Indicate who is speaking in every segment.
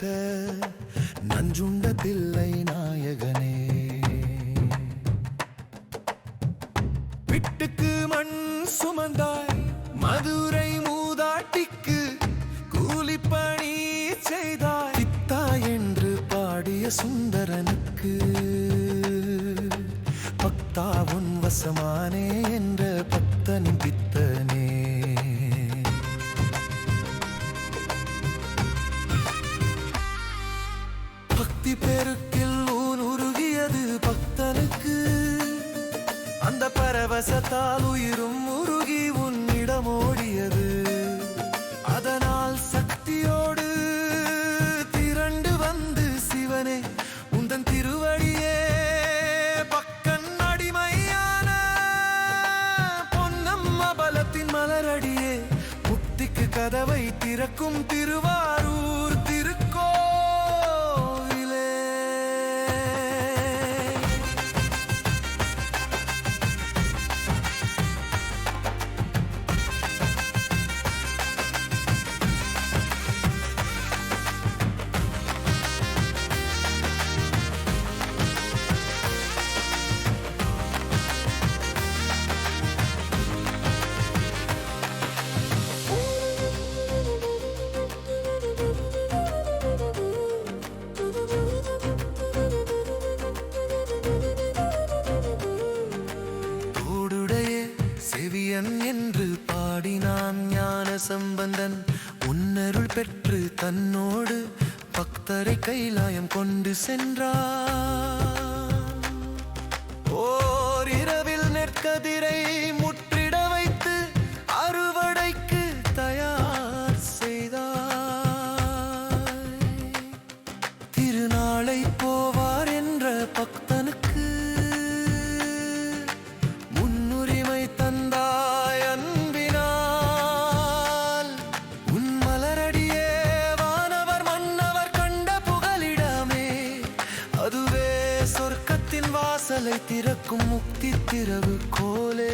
Speaker 1: கொடுத்த நஞ்சுண்ட தில்லை நாயகனே. விட்டுக்கு மண் சுமந்தாய் மதுரை மூதாட்டிக்கு கூலிப்பணி செய்தாய் பித்தா என்று பாடிய சுந்தரனுக்கு பக்தா உன் வசமானே. உயிரும் உருகி உன்னிடம் ஓடியது அதனால் சக்தியோடு திரண்டு வந்து சிவனே உந்தன் திருவடியே. பக்கன் அடிமையான பொன்னம்மா பலத்தின் மலரடியே முக்திக்கு கதவை திறக்கும் திருவார் தன்னோடு பக்தரை கைலாயம் கொண்டு சென்றார் ஓர் இரவில் நெற்கதிரை சொர்க்கத்தின் திறக்கும் முக்தி திறவு கோலே.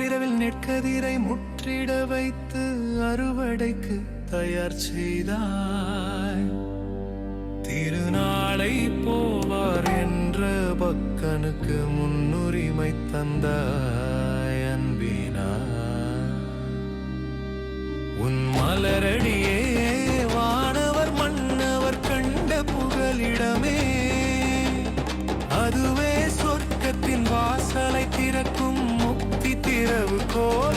Speaker 1: ஓரிரவில் நெற்கதிரை முற்றிட வைத்து அறுவடைக்கு தயார் செய்தாய். திருநாளை போவார் என்ற பக்கனுக்கு முன்னுரிமை தந்தாய் அன்பினா உன் மலரடியே திறவு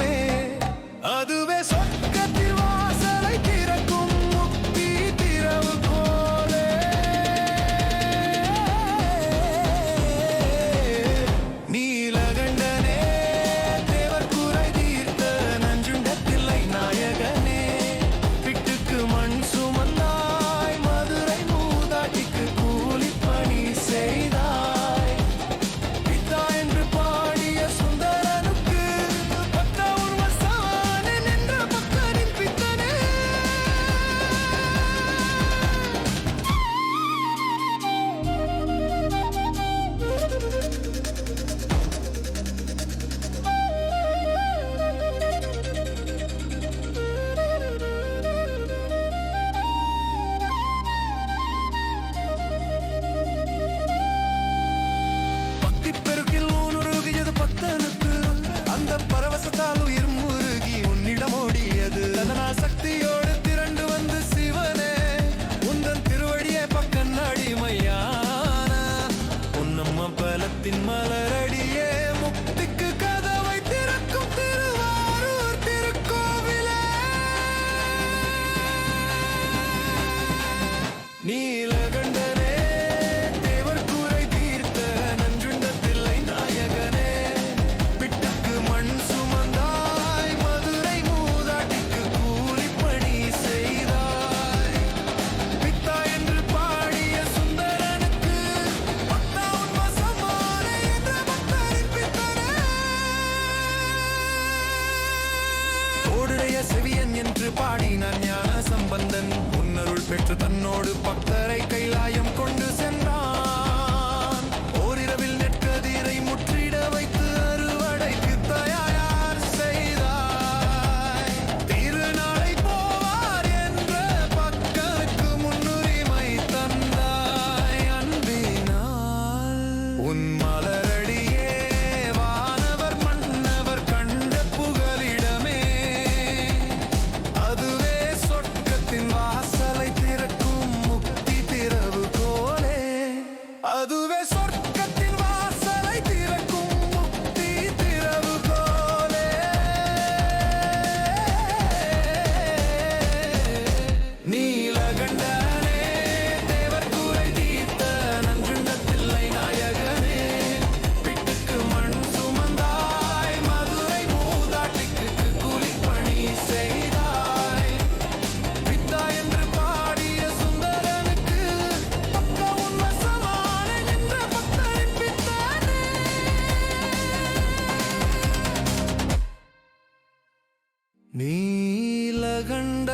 Speaker 1: నీలగండనే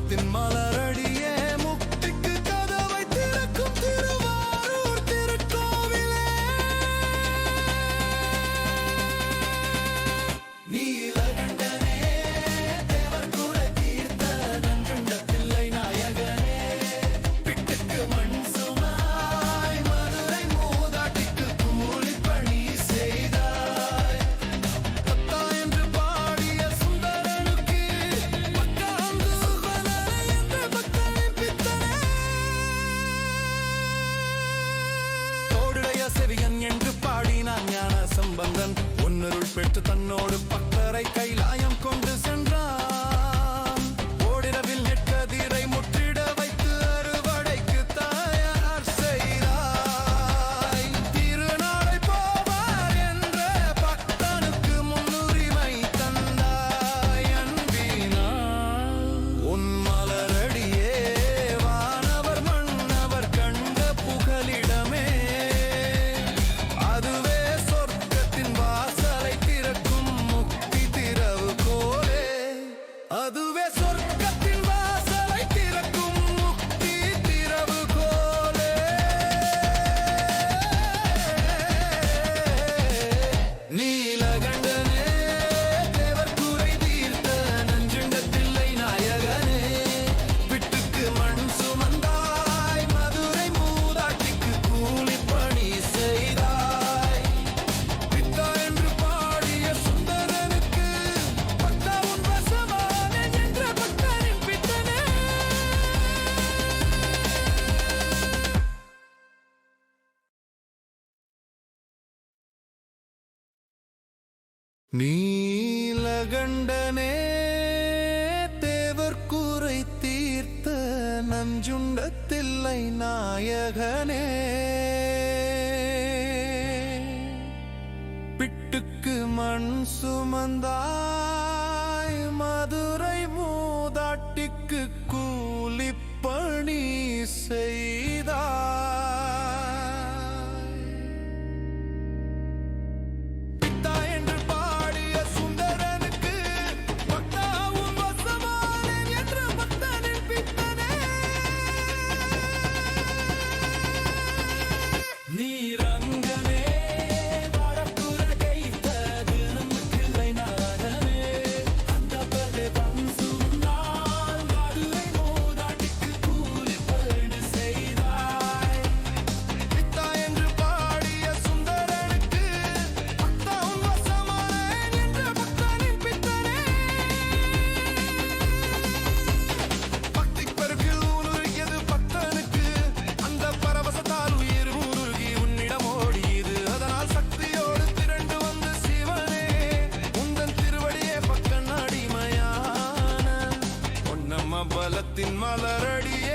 Speaker 1: something mother earned. தன்னருள் பெற்று தன்னோடு பக்தரை கைலாயம் கொண்டு நீலகண்டனே தேவர்கூரை தீர்த்த நஞ்சுண்டத்தில்லை நாயகனே. பிட்டுக்கு மண் சுமந்தாய் மதுரை மூதாட்டிக்கு கூலிப்பணி செய். உலகத்தின் மலரடியே